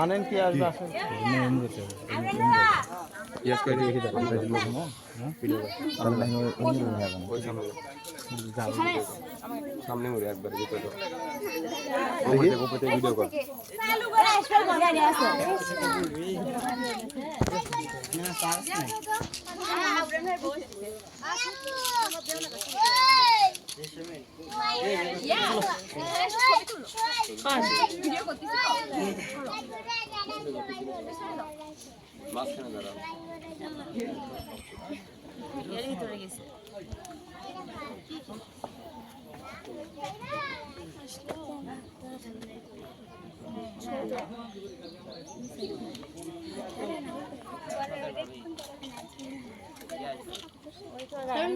আনেন কি আসবে সামনে মুড়ে একবার ভিডিও কর মাঝখানে দাঁড়াও। পাতা বাঁচতেছে নিচে আসলে হ্যাঁ হ্যাঁ ওখান থেকে কর।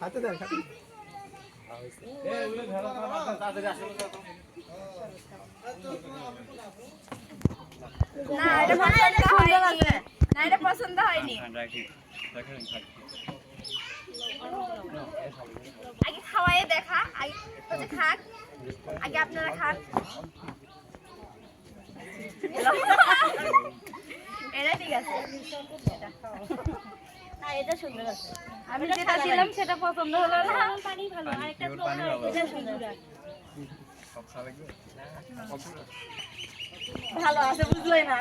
হাতে দেখ হাতে না এটা পছন্দ হয়নি। না এটা পছন্দ হয়নি। আগে খাওয়াই দেখা। আগে হচ্ছে খান আগে আপনারা খান। এটা ঠিক আছে। এটা সুন্দর আছে। আমি যেটা দিলাম সেটা পছন্দ হলো না। পানি ভালো। আরেকটা এটা সুন্দর ভালো আছে, বুঝলোই না।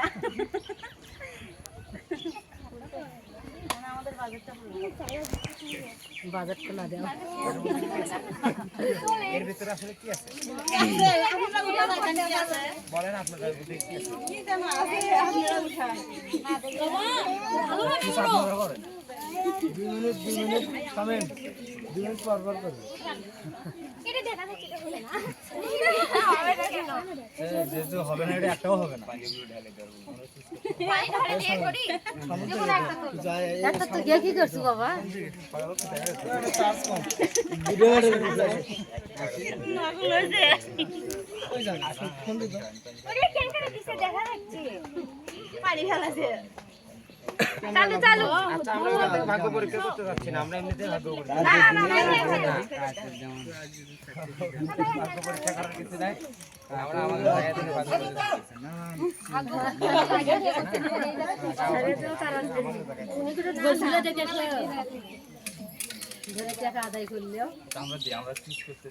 এর ভিতরে আসলে কি আছে? বলেন আছে? হিসাব করে করেন? দুই মিনিট পর পর এটা দেখা যাচ্ছে এটা হলো না যেহেতু হবে না এটা একটাও হবে না। কি করছ বাবা পানি ঢালাছে চালু চালু। আচ্ছা আমরা ভাগ্য পরীক্ষা করতে যাচ্ছি না আমরা এমনিতেই ভাগ্য পরীক্ষা না না না না ভাগ্য পরীক্ষা করার কিছু নাই। আমরা আমাদের ভাইয়াদের ভাগ্য পরীক্ষা করছি। করলেও আমরা আমরা চুজ করতে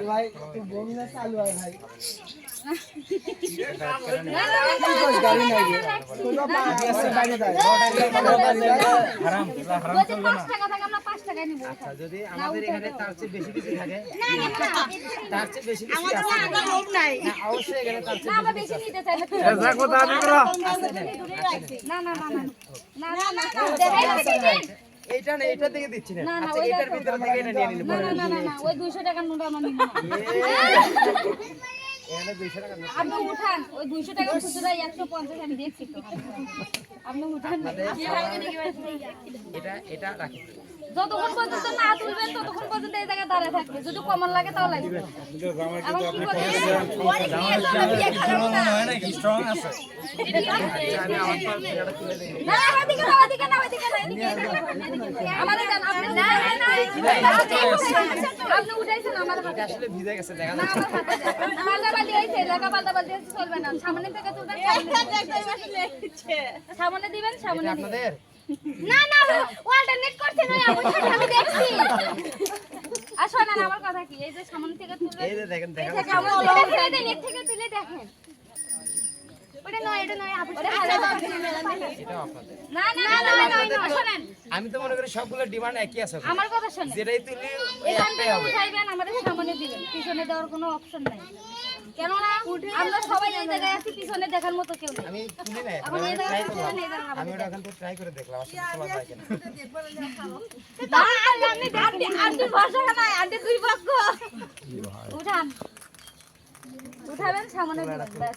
ভাই তুই বমি না চালু হয় ভাই। যদি টাকা আমাদের এইটা না এইটা থেকে দিচ্ছি না না, না, আচ্ছা ওই 200 টাকার নোট আমার নিব দুইশো। আপনি উঠান ওই 200 টাকা খুচরা 150 আমি দেখছি তো। আপনি উঠান। এটা এটা রাখি। যতক্ষণ পর্যন্ত না তুলবেন ততক্ষণ পর্যন্ত এই জায়গায় দাঁড়ায় থাকবে। যদি কমন লাগে তাও লাগবে আপনি উঠাইছেন আমার হাতে আসলে ভিজে গেছে দেখা না আমার হাতে হয়েছে এলাকা চলবে না। সামনে থেকে তুলবেন সামনে- সামনে দিবেন সামনে দিবেন। আপনাদের? না না অল্টারনেট করছে না আমি দেখছি। আর শোনেন আমার কথা কি? এই যে সামনে থেকে তুলবেন এই যে দেখেন আমার তুলে তুলে এর থেকে তুলে দেখেন। ওটা নয় এটা নয় আপু ওটা হাজার টাকা। এটাও আপনাদের। না না না না না, না আমি তো মনে করি সবগুলো ডিমান্ড একই আছে আমার কথা শোনেন। যেটাই তুলি ওই এখান থেকে উঠাইবেন আমাদের সামনে দিবেন পিছনে দেওয়ার কোনো অপশন নাই। কেননা আমরা সবাই এই জায়গায় আছি পিছনে দেখার মতো কেউ নেই। আমি তুলি না এখন এই জায়গায় পিছনে আমি ওটা এখন তো ট্রাই করে দেখলাম আসলে খোলা যায় কিনা আন্টি আন্টি ভরসা নাই আন্টি দুই পক্ষ উঠান। উঠাবেন সামনে দিবেন ব্যাস।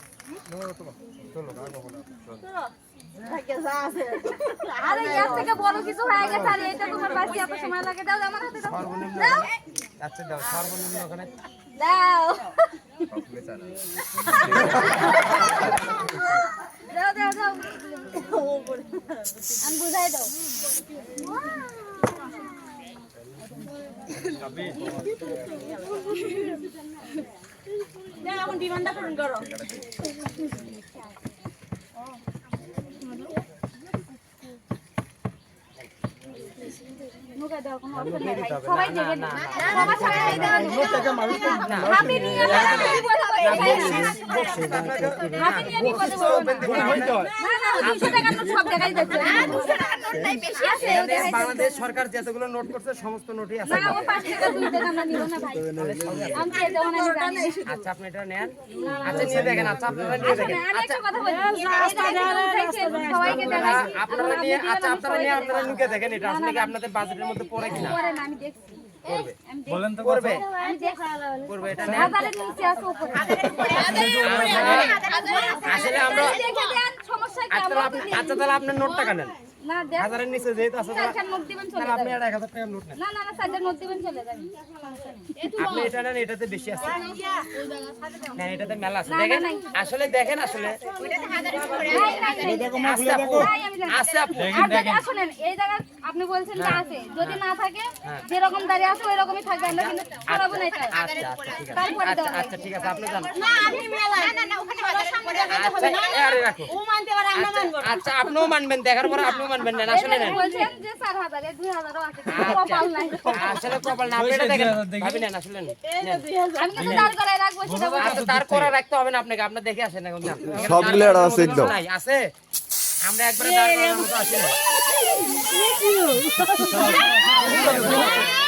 আরে এর থেকে বড় কিছু হয়ে গেছে আর এটা তোমার বাসি এত সময় লাগে। দাও আমার হাতে দাও। সর্বনিম্ন দাও। আচ্ছা দাও সর্বনিম্ন ওখানে। দাও। আমি বুঝাই দাও এখন বিমানটা করুন করো সবাই দেখে না সবার সামনে দাও হাতে নিয়ে বিপদে পড়বে হাতে নিয়ে বিপদে পড়বে না না ওই 200 টাকার নোট সব জায়গায় যাচ্ছে না 200 টাকার নোট নাই বেশি আছে এখানে বাংলাদেশ সরকার যতগুলো নোট করছে সমস্ত নোটই আছে না ও 5 টাকা 2 টাকা না নিব না ভাই আমি চেয়ে দেবো না আমি জানি আচ্ছা আপনি এটা নেন আচ্ছা নিয়ে দেখেন আচ্ছা আপনারা নিয়ে দেখেন আমি একটা কথা বলি সবাইকে দেখাই আপনারা নিয়ে আচ্ছা আপনারা নিয়ে আপনারা নুকে দেখেন এটা আসলে কি আপনাদের বাজেটের মধ্যে পড়ে কিনা না আমি দেখছি আমি বলেন তো করবে। করবে এটা নিচে আছে উপরে। আসলে আমরা দেখে দেন সমস্যা কি আচ্ছা তাহলে আচ্ছা আপনার নোটটা টাকা নেন না দেখ। হাজারের নিচে যেহেতু আছে তাহলে নোট দিবেন চলে তাহলে আপনি যাবে। আর এক হাজার টাকার নোট নেন। না না না চারটার নোট দিবেন চলে যাবে। আপনি এটা নেন এটাতে বেশি আছে। না এটাতে মেলা আছে। দেখেন আসলে দেখেন আসলে নাই, নাই, নাই। আছে আপু। নাই, আমি জানি। আছে আপু। আর যদি শুনেন এই জায়গা আপনি বলছেন যে আছে। যদি না থাকে যেরকম দাঁড়িয়ে আছে ওই রকমই থাকবে। আমরা কিন্তু করাবো না এটা আচ্ছা আচ্ছা ঠিক আছে। তারপরে আচ্ছা আচ্ছা ঠিক আছে আপনি জান না আমি মেলা না না ওখানে হাজারের পরে আচ্ছা এ আরে রাখো। ও মানতে পারে আমরা মানবো। আচ্ছা আচ্ছা আপনিও মানবেন দেখার পরে আপনিও মানবেন না আসলে কপাল নাই। আসলে কপাল না আপনি দেখেন। ভাবি নেন আসলে। আচ্ছা তার করা রাখতে হবে না আপনাকে। আপনি দেখে আসেন এখন সবগুলো আছে একদম। আছে? আমরা একবারে দাঁড় করানোর মতো আসি না